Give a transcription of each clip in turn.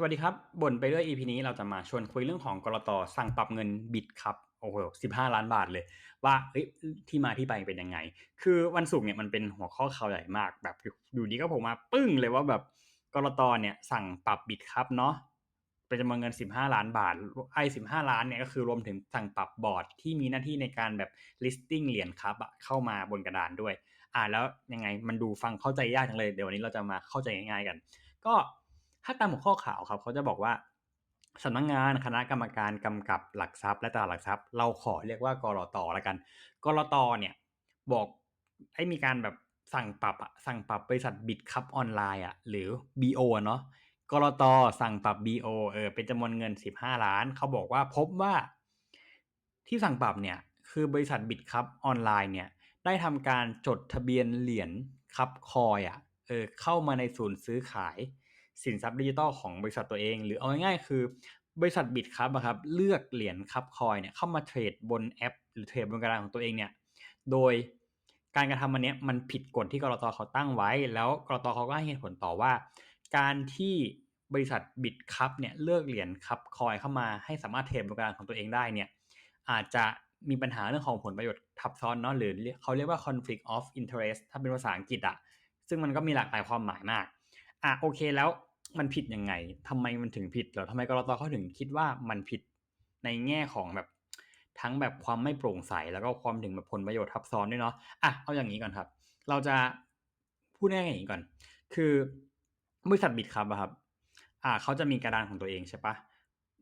สวัสดีครับบ่นไปเรื่อย EP นี้เราจะมาชวนคุยเรื่องของกรตสั่งปรับเงินบิตครับโอ้โหสิบห้าล้านบาทเลย ว่าเฮ้ยที่มาที่ไปเป็นยังไง คือวันศุกร์เนี่ยมันเป็นหัวข้อข่าวใหญ่มากแบบอยู่ดีก็ผมมาปึ้งเลยว่าแบบกรตเนี่ยสั่งปรับบิตครับเนาะเป็นจำนวนเงิน 15 ล้านบาท ไอ้15 ล้านเนี่ยก็คือรวมถึงสั่งปรับบอร์ดที่มีหน้าที่ในการแบบ listing เหรียญครับอะเข้ามาบนกระดานด้วย อ่าแล้วยังไงมันดูฟังเข้าใจยากจังเลย เดี๋ยววันนี้เราจะมาเข้าใจง่ายๆกัน ก็ ถ้าตามหัวข้อข่าวครับเขาจะบอกว่าสำนักงงานคณะกรรมการกำกับหลักทรัพย์และตลาดหลักทรัพย์ เราขอเรียกว่ากรอตแล้วกันกรอตเนี่ยบอกให้มีการแบบสั่งปรับสั่งปรับบริษัทบิตคัพออนไลน์อะหรือ BO เนาะกรอตสั่งปรับ BO เออเป็นจำนวนเงิน 15 ล้าน เขาบอกว่าพบว่าที่สั่งปรับเนี่ยคือบริษัทบิตคัพออนไลน์เนี่ยได้ทำการจดทะเบียนเหรียญคับคอยอะเออเข้ามาในศูนย์ซื้อขาย สินทรัพย์ดิจิทัลของบริษัทตัวเอง หรือเอาง่ายๆคือบริษัทบิตครับครับเลือกเหรียญครับคอยเนี่ยเข้ามาเทรดบนแอป หรือเทรดบนกระดานของตัวเองเนี่ยโดยการกระทำอันนี้มันผิดกฎที่กรตเขาตั้งไว้ แล้วกรตเขาก็ให้เหตุผลต่อว่า การที่บริษัทบิตคัพเนี่ยเลือกเหรียญครับคอยเข้ามาให้สามารถเทรดบนกระดานของตัวเองได้เนี่ยอาจจะมีปัญหาเรื่องของผลประโยชน์ทับซ้อนเนาะหรือเขาเรียกว่า conflict of interest ถ้าเป็นภาษาอังกฤษอะซึ่งมันก็มีหลากหลายความหมายมากอะโอเคแล้ว มันผิดยังไงทำไมมันถึงผิดหรอทำไมกรตเขาถึงคิดว่ามันผิดในแง่ของแบบทั้งแบบความไม่โปร่งใสแล้วก็ความถึงแบบผลประโยชน์ทับซ้อนด้วยเนาะอะเอาอย่างนี้ก่อนครับ เราจะพูดง่ายๆอย่างนี้ก่อน คือบริษัทบิตครับครับ อ่าเขาจะมีกระดานของตัวเองใช่ปะ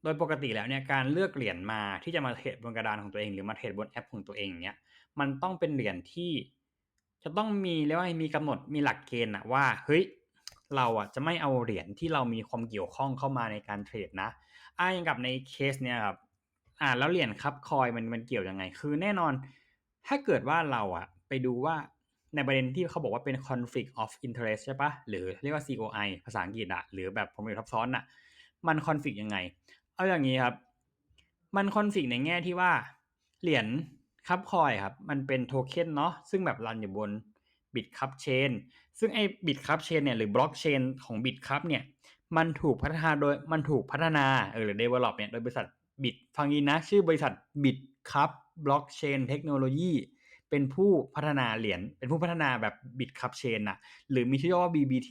โดยปกติแล้วเนี่ยการเลือกเหรียญมาที่จะมาเทรดบนกระดานของตัวเอง หรือมาเทรดบนแอปของตัวเองเนี่ยมันต้องเป็นเหรียญที่จะต้องมีเรียกว่ามีกำหนดมีหลักเกณฑ์อะว่าเฮ้ย เราอะจะไม่เอาเหรียญที่เรามีความเกี่ยวข้องเข้ามาในการเทรดนะอ่าอย่างกับในเคสเนี่ยครับอ่าแล้วเหรียญครับคอยมันมันเกี่ยวยังไง คือแน่นอน ถ้าเกิดว่าเราอะไปดูว่าในประเด็นที่เขาบอกว่าเป็น conflict of interest ใช่ปะหรือเรียกว่า COI ภาษาอังกฤษอะหรือแบบผมอยู่ทับซ้อนอะมัน conflict ยังไง เอาอย่างนี้ครับ มัน conflict ในแง่ที่ว่าเหรียญคับคอยครับ มันเป็นโทเค็นเนาะซึ่งแบบรันอยู่บนบิตคัพเชน ซึ่งไอ้บิตคัพเชนเนี่ยหรือบล็อกเชนของบิตคัพเนี่ยมันถูกพัฒนาโดยมันถูกพัฒนาเออหรือ develop เนี่ยโดยบริษัทบิตฟังดีนะชื่อบริษัทบิตคัพบล็อกเชนเทคโนโลยีเป็นผู้พัฒนาเหรียญเป็นผู้พัฒนาแบบบิตคัพเชนนะหรือมีชื่อว่า BBT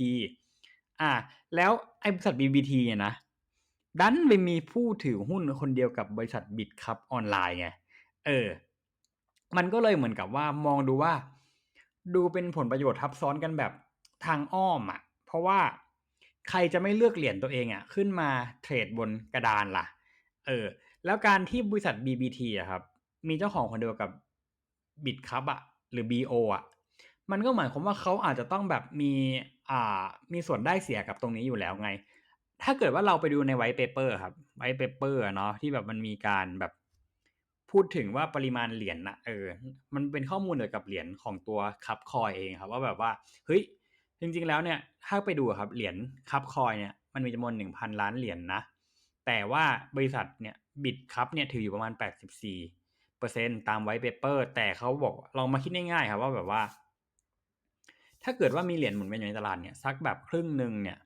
อ่า แล้วไอ้บริษัท BBT เนี่ยนะดันไปมีผู้ถือหุ้นคนเดียวกับบริษัทบิตคัพออนไลน์ไงเออ มันก็เลยเหมือนกับว่ามองดูว่า ดูเป็นผลประโยชน์ทับซ้อนกันแบบทางอ้อมอะ เพราะว่าใครจะไม่เลือกเหรียญตัวเองอะ ขึ้นมาเทรดบนกระดานล่ะ เออ แล้วการที่บริษัท BBT อะครับ มีเจ้าของคนเดียวกับบิตคัพอะหรือ BO อะมันก็หมายความว่าเขาอาจจะต้องแบบมีอ่ามีส่วนได้เสียกับตรงนี้อยู่แล้วไง ถ้าเกิดว่าเราไปดูในไวท์เปเปอร์ครับไวท์เปเปอร์เนาะที่แบบมันมีการแบบ พูดถึงว่าปริมาณเหรียญนะเออ มันเป็นข้อมูลเกี่ยวกับเหรียญของตัวคับคอยเองครับ ว่าแบบว่าเฮ้ยจริงๆแล้วเนี่ย ถ้าไปดูครับเหรียญคับคอยเนี่ยมันมีจำนวนหนึ่งพันล้านเหรียญนนะแต่ว่าบริษัทเนี่ยบิตคัพเนี่ยถืออยู่ประมาณแปดสิบสี่เปอร์เซ็นตามไวท์เปเปอร์ แต่เขาบอกลองมาคิดง่ายๆครับว่าแบบว่า ถ้าเกิดว่ามีเหรียญหมุนเวียนอยู่ในตลาดเนี่ยสักแบบครึ่งหนึ่งเนี่ย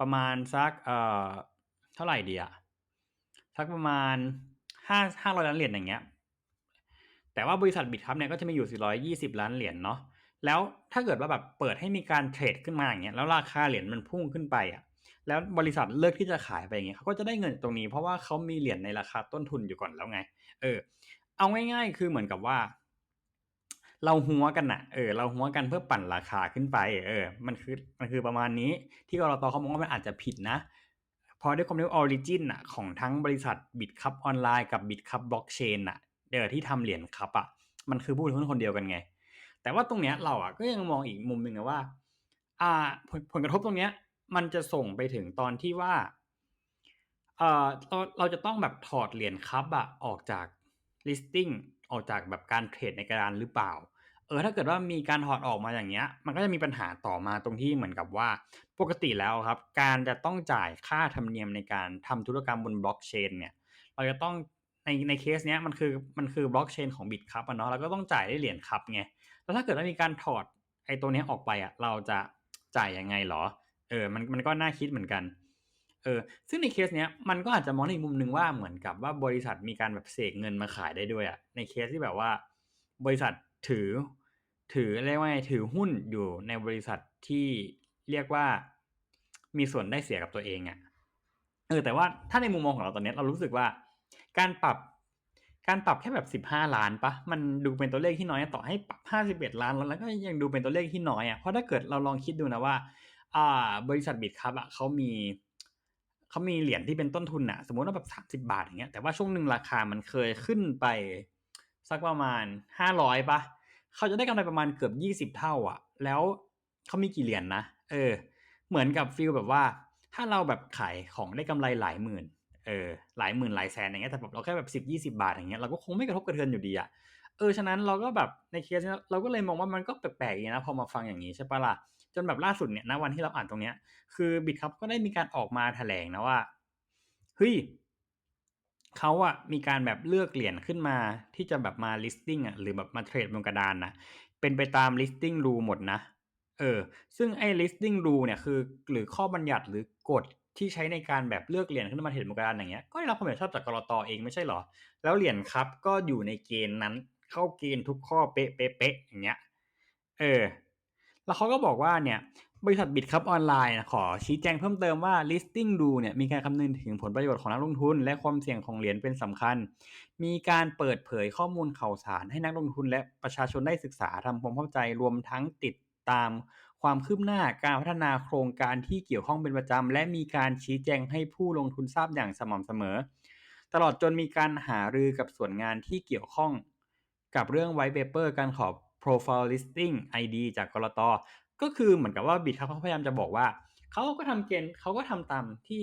ประมาณสักเอ่อเท่าไหร่ดีอะสักประมาณ ห้าห้าร้อยล้านเหรียญอย่างเงี้ย แต่ว่าบริษัทบิตคัพเนี่ยก็จะมีอยู่สี่ร้อยยี่สิบล้านเหรียญเนาะ แล้วถ้าเกิดว่าแบบเปิดให้มีการเทรดขึ้นมาอย่างเงี้ย แล้วราคาเหรียญมันพุ่งขึ้นไปอะ แล้วบริษัทเลิกที่จะขายไปอย่างเงี้ยเขาก็จะได้เงินตรงนี้เพราะว่าเขามีเหรียญในราคาต้นทุนอยู่ก่อนแล้วไง เออ เอาง่าย ๆ คือเหมือนกับว่าเราหัวกันนะเออเราหัวกันเพื่อปั่นราคาขึ้นไป เออ มันคือมันคือประมาณนี้ที่กรตเขามองว่ามันอาจจะผิดนะ พอด้วยความที่ออริจินอะของทั้งบริษัทบิตคัพออนไลน์กับบิตคัพบล็อกเชนอะเดี๋ยวที่ทำเหรียญคัพอะมันคือผู้ถือหุ้นคนเดียวกันไง แต่ว่าตรงเนี้ยเราอะก็ยังมองอีกมุมหนึ่งนะว่า อ่าผลผลกระทบตรงเนี้ย มันจะส่งไปถึงตอนที่ว่าเออเราเราจะต้องแบบถอดเหรียญคัพอะออกจาก listing ออกจากแบบการเทรดในกระดานหรือเปล่า เออถ้าเกิดว่ามีการถอดออกมาอย่างเงี้ย มันก็จะมีปัญหาต่อมาตรงที่เหมือนกับว่า ปกติแล้วครับ การจะต้องจ่ายค่าธรรมเนียมในการทำธุรกรรมบนบล็อกเชนเนี่ย เราจะต้องในในเคสเนี้ยมันคือมันคือบล็อกเชนของบิตครับอะเนาะเราก็ต้องจ่ายได้เหรียญครับไงแล้วถ้าเกิดว่ามีการถอดไอ้ตัวนี้ออกไปอะเราจะจ่ายยังไงหรอ เออมันมันก็น่าคิดเหมือนกันเออซึ่งในเคสเนี้ยมันก็อาจจะมองในมุมหนึ่งว่าเหมือนกับว่าบริษัทมีการแบบเสกเงินมาขายได้ด้วยอะในเคสที่แบบว่า บริษัทถือ ถือเรียกว่าไงถือหุ้นอยู่ในบริษัทที่เรียกว่ามีส่วนได้เสียกับตัวเองอะเออแต่ว่าถ้าในมุมมองของเราตอนนี้เรารู้สึกว่า การปรับการปรับแค่แบบสิบห้าล้านปะมันดูเป็นตัวเลขที่น้อยต่อให้ปรับห้าสิบเอ็ดล้านแล้วก็ยังดูเป็นตัวเลขที่น้อยอะเพราะถ้าเกิดเราลองคิดดูนะว่า อ่า บริษัทบิตครับอะเขามีเขามีเหรียญที่เป็นต้นทุนอะสมมติว่าแบบสามสิบาทอย่างเงี้ยแต่ว่าช่วงหนึ่งราคามันเคยขึ้นไป สักประมาณห้าร้อยปะ เขาจะได้กำไรประมาณเกือบยี่สิบเท่าอะแล้วเขามีกี่เหรียญนนะเออ เหมือนกับฟิลแบบว่า ถ้าเราแบบขายของได้กำไรหลายหมื่นเออหลายหมื่นหลายแสนอย่างเงี้ยแต่แบบเราแค่แบบสิบยี่สิบาทอย่างเงี้ยเราก็คงไม่กระทบกระเทือนอยู่ดีอะเออฉะนั้นเราก็แบบในเคสนี้เราก็เลยมองว่ามันก็แปลกๆอย่างนี้นะพอมาฟังอย่างนี้ใช่ปะล่ะจนแบบล่าสุดเนี่ยณวันที่เราอ่านตรงเนี้ยคือบิตครับก็ได้มีการออกมาแถลงนะว่าเฮ้ย เขาอะมีการแบบเลือกเหรียญขึ้นมาที่จะแบบมา listing อะหรือแบบมาเทรดบนกระดานนะเป็นไปตาม listing rule หมดนะ เออ ซึ่งไอ้ listing rule เนี่ยคือ หรือข้อบัญญัติหรือกฎที่ใช้ในการแบบเลือกเหรียญขึ้นมาเทรดบนกระดานอย่างเงี้ยก็ได้รับความเห็นชอบจากกรตเองไม่ใช่หรอ แล้วเหรียญครับก็อยู่ในเกณฑ์นั้นเข้าเกณฑ์ทุกข้อเป๊ะเป๊ะเป๊ะอย่างเงี้ย เออ แล้วเขาก็บอกว่าเนี่ย บริษัทบิตครับออนไลน์ขอชี้แจงเพิ่มเติมว่า listing ดูเนี่ยมีการคำนึงถึงผลประโยชน์ของนักลงทุน และความเสี่ยงของเหรียญเป็นสำคัญ มีการเปิดเผยข้อมูลข่าวสารให้นักลงทุนและประชาชนได้ศึกษาทำความเข้าใจรวมทั้งติดตามความคืบหน้าการพัฒนาโครงการที่เกี่ยวข้องเป็นประจำ และมีการชี้แจงให้ผู้ลงทุนทราบอย่างสม่ำเสมอ ตลอดจนมีการหารือกับส่วนงานที่เกี่ยวข้องกับเรื่อง white paper การขอ profile listing ID จากกรต ก็คือเหมือนกับว่าบิตครับเขาพยายามจะบอกว่าเขาก็ทำเกณฑ์เขาก็ทำตามที่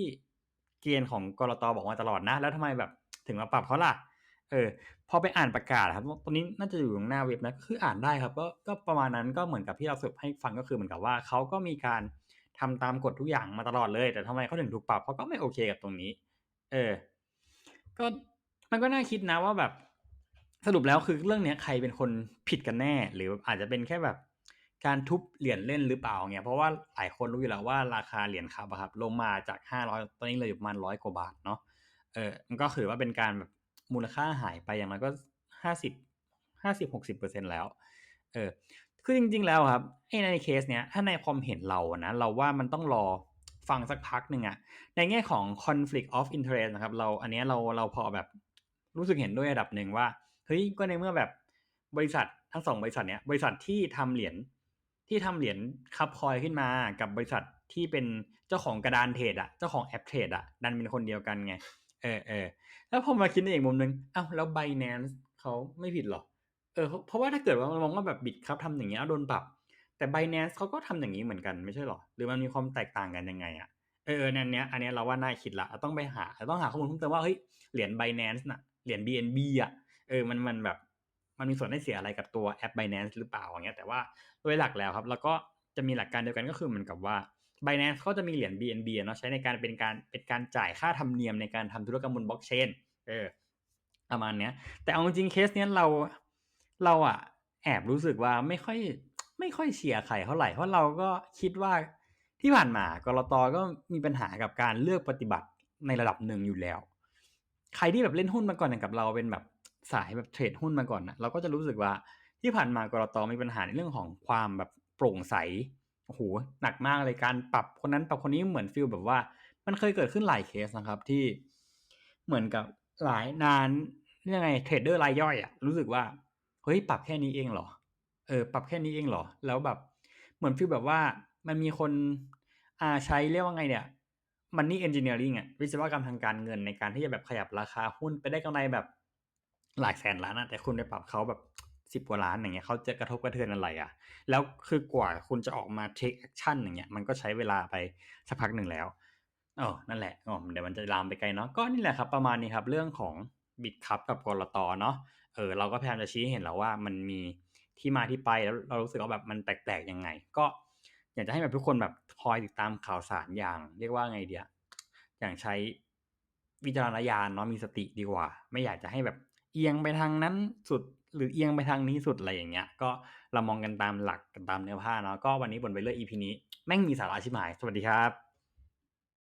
เกณฑ์ของกรตบอกมาตลอดนะ แล้วทำไมแบบถึงมาปรับเขาล่ะ เออ พอไปอ่านประกาศครับตอนนี้น่าจะอยู่ตรงหน้าเว็บนะคืออ่านได้ครับ ก็ก็ประมาณนั้นก็เหมือนกับที่เราสืบให้ฟังก็คือเหมือนกับว่าเขาก็มีการทำตามกฎทุกอย่างมาตลอดเลย แต่ทำไมเขาถึงถูกปรับเขาก็ไม่โอเคกับตรงนี้ เออ ก็มันก็น่าคิดนะว่าแบบสรุปแล้วคือเรื่องเนี้ยใครเป็นคนผิดกันแน่ หรืออาจจะเป็นแค่แบบ การทุบเหรียญเล่นหรือเปล่าเนี่ยเพราะว่าหลายคนรู้อยู่แล้วว่าราคาเหรียญครับครับลงมาจากห้าร้อยตอนนี้เลยอยู่ประมาณร้อยกว่าบาทเนาะเออมันก็ถือว่าเป็นการแบบมูลค่าหายไปอย่างไรก็ห้าสิบห้าสิบหกสิบเปอร์เซ็นแล้ว เออ คือจริง ๆ แล้วครับไอ้ในเคสเนี้ย ถ้าในความเห็นเรานะเราว่ามันต้องรอฟังสักพักหนึ่งอะในแง่ของ conflict of interest นะครับ เราอันนี้เราเราพอแบบรู้สึกเห็นด้วยระดับหนึ่งว่า เฮ้ย ก็ในเมื่อแบบบริษัททั้งสองบริษัทเนี้ยบริษัทที่ทำเหรียญ ที่ทำเหรียญคับคอยขึ้นมากับบริษัทที่เป็นเจ้าของกระดานเทรดอะเจ้าของแอปเทรดอะดันเป็นคนเดียวกันไง เออเออแล้วพอมาคิดในอีกมุมนึงอ้าวแล้วไบแนนซ์เขาไม่ผิดหรอเออเพราะว่าถ้าเกิดว่ามองว่าแบบบิตครับทำอย่างเงี้ยโดนปรับ แต่ไบแนนซ์เขาก็ทำอย่างนี้เหมือนกันไม่ใช่หรอ หรือมันมีความแตกต่างกันยังไงอะเออเนี่ยเนี้ยอันเนี้ยเราว่าน่าคิดละต้องไปหาต้องหาข้อมูลเพิ่มเติมว่าเฮ้ยเหรียญไบแนนซ์น่ะเหรียญ BNB อะเออมันมันแบบ มันมีส่วนได้เสียอะไรกับตัวแอป Binance หรือเปล่าอย่างเงี้ยแต่ว่าโดยหลักแล้วครับ แล้วก็จะมีหลักการเดียวกันก็คือเหมือนกับว่า Binance เขาจะมีเหรียญ BNB เนาะใช้ในการเป็นการเป็นการจ่ายค่าธรรมเนียมในการทำธุรกรรมบนบล็อกเชนเออประมาณเนี้ย แต่เอาจริงเคสเนี้ยเราเราอะแอบรู้สึกว่าไม่ค่อยไม่ค่อยเชียร์ใครเท่าไหร่เพราะเราก็คิดว่าที่ผ่านมากรตก็มีปัญหากับการเลือกปฏิบัติในระดับหนึ่งอยู่แล้ว ใครที่แบบเล่นหุ้นมาก่อนอย่างกับเราเป็นแบบ สายแบบเทรดหุ้นมาก่อนนะเราก็จะรู้สึกว่าที่ผ่านมากรตมีปัญหาในเรื่องของความแบบโปร่งใสโอ้โหหนักมากเลยการปรับคนนั้นปรับคนนี้เหมือนฟิลแบบว่า มันเคยเกิดขึ้นหลายเคสนะครับที่เหมือนกับหลายนานยังไงเทรดเดอร์รายย่อยอะรู้สึกว่าเฮ้ยปรับแค่นี้เองเหรอเออปรับแค่นี้เองเหรอ แล้วแบบเหมือนฟิลแบบว่ามันมีคนอ่าใช้เรียกว่าไงเนี่ยมันนี่เอนจิเนียริงอะวิศวกรรมทางการเงินในการที่จะแบบขยับราคาหุ้นไปได้กำไรแบบ หลายแสนล้านอะแต่คุณไปปรับเขาแบบสิบกว่าล้านอย่างเงี้ยเขาจะกระทบกระเทือนอะไรอะแล้วคือกว่าคุณจะออกมา take action อย่างเงี้ยมันก็ใช้เวลาไปสักพักหนึ่งแล้วอ๋อนั่นแหละอ๋อเดี๋ยวมันจะลามไปไกลเนาะก็นี่แหละครับประมาณนี้ครับเรื่องของบิตคัพกับกรตเนาะเออเราก็พยายามจะชี้เห็นแล้วว่ามันมีที่มาที่ไปแล้วเรารู้สึกว่าแบบมันแปลกๆยังไง ก็อยากจะให้แบบทุกคนแบบคอยติดตามข่าวสารอย่าง เรียกว่าไงเดียอย่างใช้วิจารณญาณเนาะมีสติดีกว่า ไม่อยากจะให้แบบ เอียงไปทางนั้นสุดหรือเอียงไปทางนี้สุดอะไรอย่างเงี้ย ก็เรามองกันตามหลักกันตามเนื้อผ้าเนาะก็วันนี้บนไปเรื่อย EP นี้แม่งมีสาระชิบหาย สวัสดีครับ